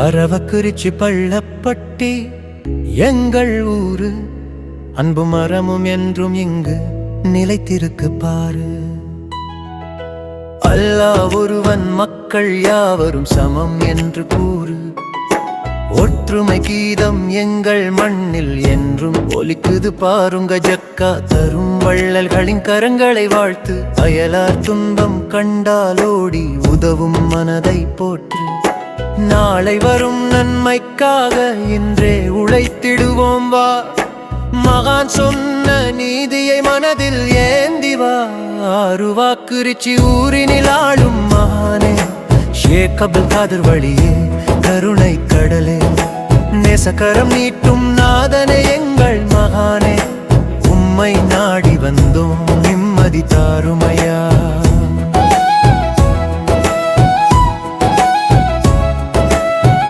அரவக்குறிச்சி பள்ளப்பட்டி எங்கள் ஊரு. அன்பு மரமும் என்றும் இங்கு நிலைத்திருக்கு பாரு. அல்லா ஒருவன் மக்கள் யாவரும் சமம் என்று கூறு. ஒற்றுமை கீதம் எங்கள் மண்ணில் என்றும் ஒலிக்குது பாருங்க ஜக்கா. தரும் வள்ளல்களின் கரங்களை வாழ்த்து அயலார் துன்பம் கண்டாலோடி உதவும் மனதை போற்று. நாளை வரும் நன்மைக்காக இன்றே உழைத்திடுவோம் வா. மகான் சொன்ன நீதியை மனதில் ஏந்தி வா. ஆறுவாக்குறிச்சி ஊரினில் ஆளும் மகானே ஷேக் காதர் வழியே கருணை கடலே. நேசக்கரம் நீட்டும் நாதனே எங்கள் மகானே உம்மை நாடி வந்தோம் நிம்மதி தாருமையா.